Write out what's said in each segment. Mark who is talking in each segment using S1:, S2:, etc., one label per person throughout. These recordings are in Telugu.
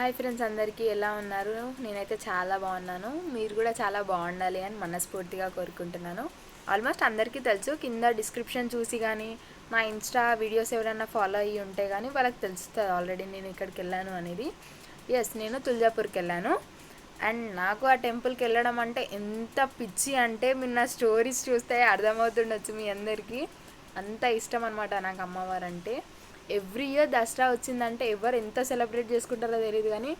S1: హాయ్ ఫ్రెండ్స్ అందరికీ ఎలా ఉన్నారు? నేనైతే చాలా బాగున్నాను. మీరు కూడా చాలా బాగుండాలి అని మనస్ఫూర్తిగా కోరుకుంటున్నాను. ఆల్మోస్ట్ అందరికీ తెలుసు కింద డిస్క్రిప్షన్ చూసి కానీ మా ఇన్స్టా వీడియోస్ ఎవరైనా ఫాలో అయ్యి ఉంటే కానీ వాళ్ళకి తెలుస్తుంది ఆల్రెడీ నేను ఇక్కడికి వెళ్ళాను అనేది. ఎస్ నేను తుల్జాపూర్కి వెళ్ళాను. అండ్ నాకు ఆ టెంపుల్కి వెళ్ళడం అంటే ఎంత పిచ్చి అంటే మీరు నా స్టోరీస్ చూస్తే అర్థమవుతుండొచ్చు మీ అందరికీ. అంత ఇష్టం అనమాట నాకు అమ్మవారు అంటే. ఎవ్రీ ఇయర్ దసరా వచ్చిందంటే ఎవరు ఎంత సెలబ్రేట్ చేసుకుంటారో తెలియదు కానీ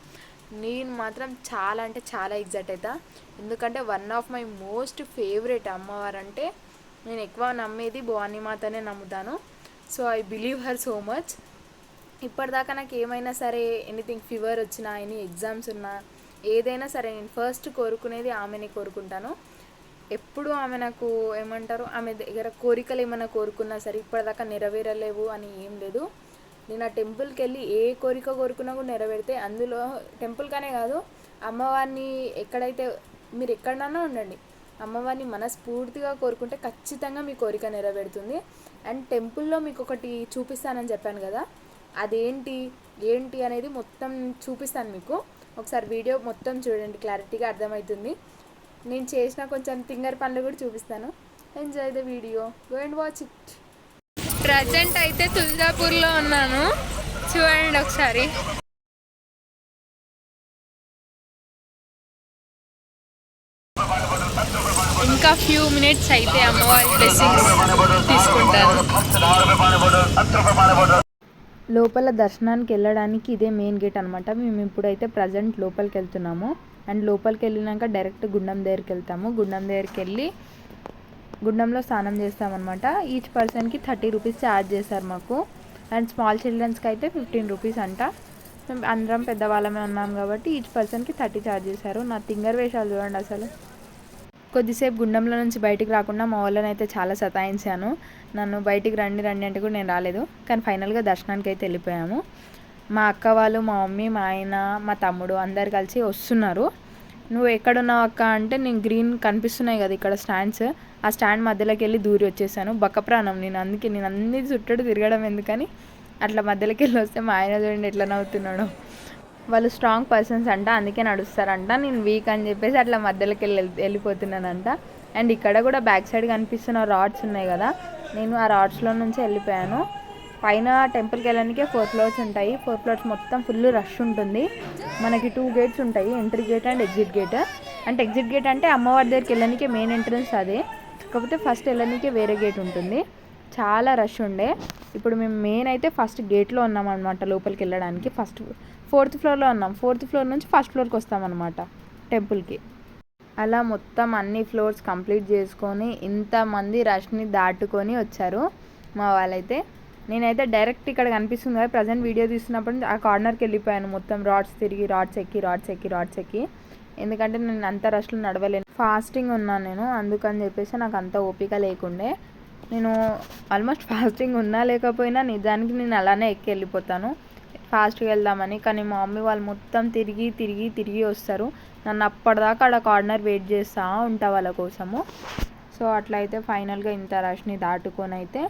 S1: నేను మాత్రం చాలా అంటే చాలా ఎగ్జైట్ అవుతా ఎందుకంటే one of my most favourite అమ్మవారు అంటే నేను ఎక్కువ నమ్మేది భవానీమాతనే నమ్ముతాను. So I believe her so much. ఇప్పటిదాకా నాకు ఏమైనా సరే ఎనీథింగ్ ఫీవర్ వచ్చినా ఎనీ ఎగ్జామ్స్ ఉన్నా ఏదైనా సరే నేను ఫస్ట్ కోరుకునేది ఆమెని కోరుకుంటాను. ఎప్పుడు ఆమె నాకు ఏమంటారు ఆమె దగ్గర కోరికలు ఏమైనా కోరుకున్నా సరే ఇప్పటిదాకా నెరవేరలేవు అని ఏం లేదు. నేను ఆ టెంపుల్కి వెళ్ళి ఏ కోరిక కోరుకున్నా కూడా నెరవేరితే అందులో టెంపుల్గానే కాదు అమ్మవారిని ఎక్కడైతే మీరు ఎక్కడన్నా ఉండండి అమ్మవారిని మనస్ఫూర్తిగా కోరుకుంటే ఖచ్చితంగా మీ కోరిక నెరవేరుతుంది. అండ్ టెంపుల్లో మీకు ఒకటి చూపిస్తానని చెప్పాను కదా అదేంటి ఏంటి అనేది మొత్తం చూపిస్తాను మీకు. ఒకసారి వీడియో మొత్తం చూడండి క్లారిటీగా అర్థమవుతుంది. నేను చేసిన కొంచెం తింగర్ పనులు కూడా చూపిస్తాను. Enjoy the video go and watch it present అయితే తుల్జాపూర్లో ఉన్నాను. చూడండి ఒకసారి. ఇంకా ఫ్యూ మినిట్స్ అయితే అమ్మవారి బ్లెస్సింగ్స్ తీసుకుంటాను లోపల దర్శనానికి వెళ్ళడానికి ఇదే మెయిన్ గేట్ అనమాట మేము ఇప్పుడైతే ప్రజెంట్ లోపలికి వెళ్తున్నాము. అండ్ లోపలికి వెళ్ళినాక డైరెక్ట్ గుండం దగ్గరికి వెళ్తాము గుండం దగ్గరికి వెళ్ళి గుండంలో స్నానం చేస్తామన్నమాట. ఈచ్ పర్సన్కి థర్టీ రూపీస్ ఛార్జ్ చేస్తారు మాకు. అండ్ స్మాల్ చిల్డ్రన్స్కి అయితే ఫిఫ్టీన్ రూపీస్ అంట. మేము అందరం పెద్దవాళ్ళమే ఉన్నాం కాబట్టి ఈచ్ పర్సన్కి థర్టీ ఛార్జ్ చేశారు. నా తింగర్ వేషాలు చూడండి అసలు. కొద్దిసేపు గుండంలో నుంచి బయటికి రాకుండా మా వాళ్ళని అయితే చాలా సతాయించాను. నన్ను బయటికి రండి రండి అంటే కూడా నేను రాలేదు. కానీ ఫైనల్గా దర్శనానికి అయితే వెళ్ళిపోయాము. మా అక్క వాళ్ళు మా మమ్మీ మా ఆయన మా తమ్ముడు అందరు కలిసి వస్తున్నారు. నువ్వు ఎక్కడున్నావు అక్క అంటే నేను గ్రీన్ కనిపిస్తున్నాయి కదా ఇక్కడ స్టాండ్స్. ఆ స్టాండ్ మధ్యలోకి వెళ్ళి దూరి వచ్చేసాను. బక్క ప్రాణం నేను అందుకే నేను అన్ని చుట్టడు తిరగడం ఎందుకని అట్లా మధ్యలోకి వెళ్ళి వస్తే మా ఆయన చూడండి ఎట్లా నవ్వుతున్నాడు. వాళ్ళు స్ట్రాంగ్ పర్సన్స్ అంట అందుకే నడుస్తారంట. నేను వీక్ అని చెప్పేసి అట్లా మధ్యలోకి వెళ్ళి వెళ్ళిపోతున్నానంట. అండ్ ఇక్కడ కూడా బ్యాక్ సైడ్ కనిపిస్తున్న రాడ్స్ ఉన్నాయి కదా. నేను ఆ రాడ్స్లో నుంచి వెళ్ళిపోయాను. పైన టెంపుల్కి వెళ్ళడానికే ఫోర్ ఫ్లోర్స్ ఉంటాయి. ఫోర్ ఫ్లోర్స్ మొత్తం ఫుల్ రష్ ఉంటుంది. మనకి టూ గేట్స్ ఉంటాయి. Entry gate and exit gate. అంటే ఎగ్జిట్ గేట్ అంటే అమ్మవారి దగ్గరికి వెళ్ళడానికి మెయిన్ ఎంట్రన్స్ అదే. కాకపోతే ఫస్ట్ వెళ్ళడానికి వేరే గేట్ ఉంటుంది. చాలా రష్ ఉండే. ఇప్పుడు మేము మెయిన్ అయితే ఫస్ట్ గేట్లో ఉన్నాం అనమాట లోపలికి వెళ్ళడానికి. ఫస్ట్ ఫోర్త్ ఫ్లోర్లో ఉన్నాం. ఫోర్త్ ఫ్లోర్ నుంచి ఫస్ట్ ఫ్లోర్కి వస్తామన్నమాట టెంపుల్కి. అలా మొత్తం అన్ని ఫ్లోర్స్ కంప్లీట్ చేసుకొని ఇంతమంది రష్ని దాటుకొని వచ్చారు మా వాళ్ళైతే. నేనైతే డైరెక్ట్ ఇక్కడ కనిపిస్తుంది కదా ప్రజెంట్ వీడియో తీస్తున్నప్పుడు ఆ కార్నర్కి వెళ్ళిపోయాను. మొత్తం రాడ్స్ తిరిగి రాడ్స్ ఎక్కి రాడ్స్ ఎక్కి రాడ్స్ ఎక్కి. ఎందుకంటే నేను అంత రష్లో నడవలేను. ఫాస్టింగ్ ఉన్నాను నేను అందుకని చెప్పేసి నాకు అంత ఓపిక లేకుండే. నేను ఆల్మోస్ట్ ఫాస్టింగ్ ఉన్నా లేకపోయినా నిజానికి నేను అలానే ఎక్కి వెళ్ళిపోతాను. ఫాస్ట్గా వెళ్దామని కానీ మా మమ్మీ వాళ్ళు మొత్తం తిరిగి తిరిగి తిరిగి వస్తారు. నన్ను అప్పటిదాకా అక్కడ కార్నర్ వెయిట్ చేస్తూ ఉంటా వాళ్ళ కోసము. సో అట్లయితే ఫైనల్గా ఇంత రష్ని దాటుకొని అయితే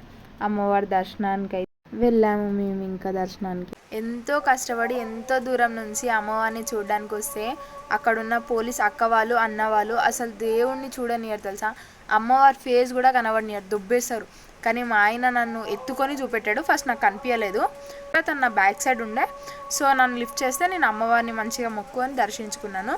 S1: అమ్మవారి దర్శనానికి అయితే వెళ్ళాము మేము ఇంకా దర్శనానికి. ఎంతో కష్టపడి ఎంతో దూరం నుంచి అమ్మవారిని చూడడానికి వస్తే అక్కడున్న పోలీస్ అక్క వాళ్ళు అన్న వాళ్ళు అసలు దేవుణ్ణి చూడనియరు తెలుసా? అమ్మవారి ఫేస్ కూడా కనబడినారు దుబ్బేస్తారు. కానీ మా ఆయన నన్ను ఎత్తుకొని చూపెట్టాడు ఫస్ట్ నాకు కనిపించలేదు తను నా బ్యాక్ సైడ్ ఉండే సో నన్ను లిఫ్ట్ చేస్తే నేను అమ్మవారిని మంచిగా మొక్కుకొని దర్శించుకున్నాను.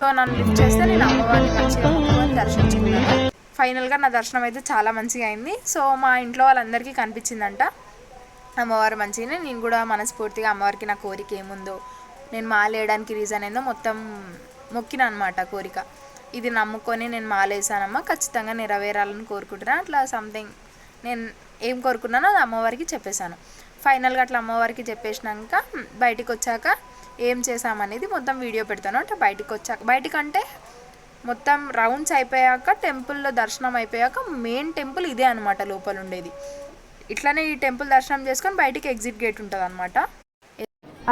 S1: సో నన్ను లిఫ్ట్ చేస్తే నేను అమ్మవారిని మంచిగా మొక్కుకొని దర్శించుకున్నాను. ఫైనల్గా నా దర్శనం అయితే చాలా మంచిగా అయింది. సో మా ఇంట్లో వాళ్ళందరికీ కనిపించిందంట. అమ్మవారు మంచిగానే నేను కూడా మనస్ఫూర్తిగా అమ్మవారికి నా కోరిక ఏముందో నేను మాలేయడానికి రీజన్ ఏందో మొత్తం మొక్కిన అనమాట కోరిక. ఇది నమ్ముకొని నేను మాలేసానమ్మా ఖచ్చితంగా నెరవేరాలని కోరుకుంటున్నాను అట్లా సంథింగ్ నేను ఏం కోరుకున్నానో అది అమ్మవారికి చెప్పేశాను. ఫైనల్గా అట్లా అమ్మవారికి చెప్పేసినాక బయటికి వచ్చాక ఏం చేసామనేది మొత్తం వీడియో పెడతాను. అంటే బయటికి వచ్చాక బయటికంటే మొత్తం రౌండ్స్ అయిపోయాక టెంపుల్లో దర్శనం అయిపోయాక మెయిన్ టెంపుల్ ఇదే అనమాట లోపల ఉండేది. ఇట్లానే ఈ టెంపుల్ దర్శనం చేసుకొని బయటికి ఎగ్జిట్ గేట్ ఉంటుంది అనమాట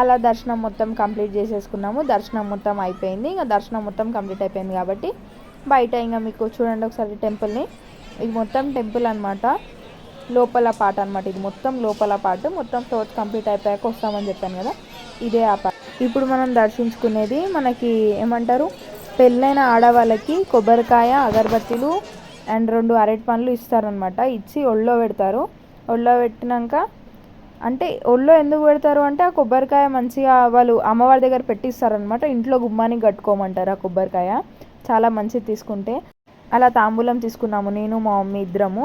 S1: అలా దర్శనం మొత్తం కంప్లీట్ చేసేసుకున్నాము. దర్శనం మొత్తం అయిపోయింది. ఇంకా దర్శనం మొత్తం కంప్లీట్ అయిపోయింది కాబట్టి బయట ఇంకా మీకు చూడండి ఒకసారి టెంపుల్ని. ఇది మొత్తం టెంపుల్ అనమాట లోపల పాట అనమాట ఇది మొత్తం లోపల పాట మొత్తం ఫ్లోర్స్ కంప్లీట్ అయిపోయాక వస్తామని చెప్పాను కదా. ఇదే ఆ పాట. ఇప్పుడు మనం దర్శించుకునేది మనకి ఏమంటారు? పెళ్ళైన ఆడవాళ్ళకి కొబ్బరికాయ అగరబత్తీలు అండ్ రెండు అరటి పండ్లు ఇస్తారనమాట ఇచ్చి ఒళ్ళో పెడతారు. ఒళ్ళో పెట్టినాక అంటే ఒళ్ళో ఎందుకు పెడతారు అంటే ఆ కొబ్బరికాయ మంచిగా వాళ్ళు అమ్మవారి దగ్గర పెట్టిస్తారనమాట ఇంట్లో గుమ్మానికి కట్టుకోమంటారు ఆ కొబ్బరికాయ. చాలా మంచిది తీసుకుంటే. అలా తాంబూలం తీసుకున్నాము. నేను మా మమ్మీ ఇద్దరము.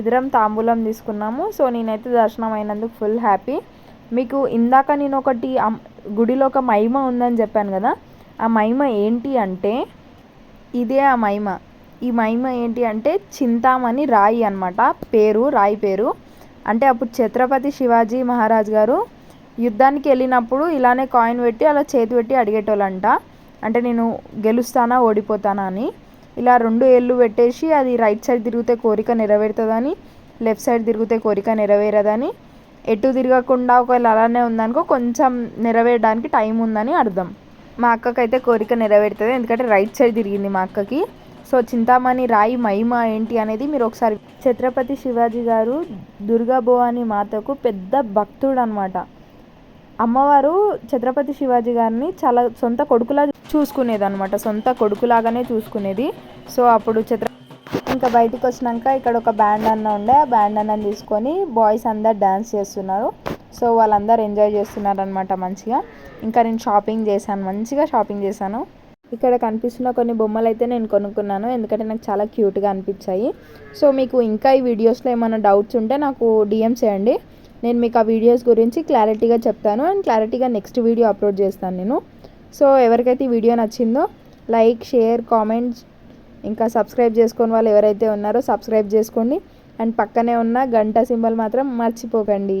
S1: ఇద్దరం తాంబూలం తీసుకున్నాము. సో నేనైతే దర్శనం అయినందుకు ఫుల్ హ్యాపీ. మీకు ఇందాక నేను ఒకటి గుడిలో ఒక మహిమ ఉందని చెప్పాను కదా. ఆ మహిమ ఏంటి అంటే ఇదే ఆ మహిమ. ఈ మహిమ ఏంటి అంటే చింతామణి రాయి అనమాట పేరు రాయి పేరు. అంటే అప్పుడు ఛత్రపతి శివాజీ మహారాజ్ గారు యుద్ధానికి వెళ్ళినప్పుడు ఇలానే కాయిన్ పెట్టి అలా చేతి పెట్టి అడిగేటోళ్ళంట. అంటే నేను గెలుస్తానా ఓడిపోతానా అని. ఇలా రెండు ఏళ్ళు పెట్టేసి అది రైట్ సైడ్ తిరిగితే కోరిక నెరవేరుతుందని లెఫ్ట్ సైడ్ తిరిగితే కోరిక నెరవేరదని. ఎటు తిరగకుండా ఒకవేళ అలానే ఉందనుకో కొంచెం నెరవేరడానికి టైం ఉందని అర్థం. మా అక్కకైతే కోరిక నెరవేరుతుంది. ఎందుకంటే రైట్ సైడ్ తిరిగింది మా అక్కకి. సో చింతామణి రాయి మహిమ ఏంటి అనేది మీరు ఒకసారి ఛత్రపతి శివాజీ గారు దుర్గా భవాని మాతకు పెద్ద భక్తుడు అనమాట అమ్మవారు ఛత్రపతి శివాజీ గారిని చాలా సొంత కొడుకులా చూసుకునేది అనమాట సొంత కొడుకులాగానే చూసుకునేది. సో అప్పుడు ఛత్ర ఇంకా బయటికి వచ్చినాక ఇక్కడ ఒక బ్యాండ్ అన్న ఉండే. ఆ బ్యాండ్ అన్న తీసుకొని బాయ్స్ అందరు డ్యాన్స్ చేస్తున్నారు. సో వాళ్ళందరూ ఎంజాయ్ చేస్తున్నారనమాట మంచిగా. ఇంకా నేను షాపింగ్ చేశాను మంచిగా షాపింగ్ చేశాను. ఇక్కడ కనిపిస్తున్న కొన్ని బొమ్మలు అయితే నేను కొనుక్కున్నాను ఎందుకంటే నాకు చాలా క్యూట్గా అనిపించాయి. సో మీకు ఇంకా ఈ వీడియోస్లో ఏమైనా డౌట్స్ ఉంటే నాకు డిఎం చేయండి. నేను మీకు ఆ వీడియోస్ గురించి క్లారిటీగా చెప్తాను అండ్ క్లారిటీగా నెక్స్ట్ వీడియో అప్లోడ్ చేస్తాను నేను. సో ఎవరికైతే ఈ వీడియో నచ్చిందో లైక్ షేర్ కామెంట్స్ ఇంకా సబ్స్క్రైబ్ చేసుకొని వాళ్ళు ఎవరైతే ఉన్నారో సబ్స్క్రైబ్ చేసుకోండి. అండ్ పక్కనే ఉన్న గంట సింబల్ మాత్రం మర్చిపోకండి.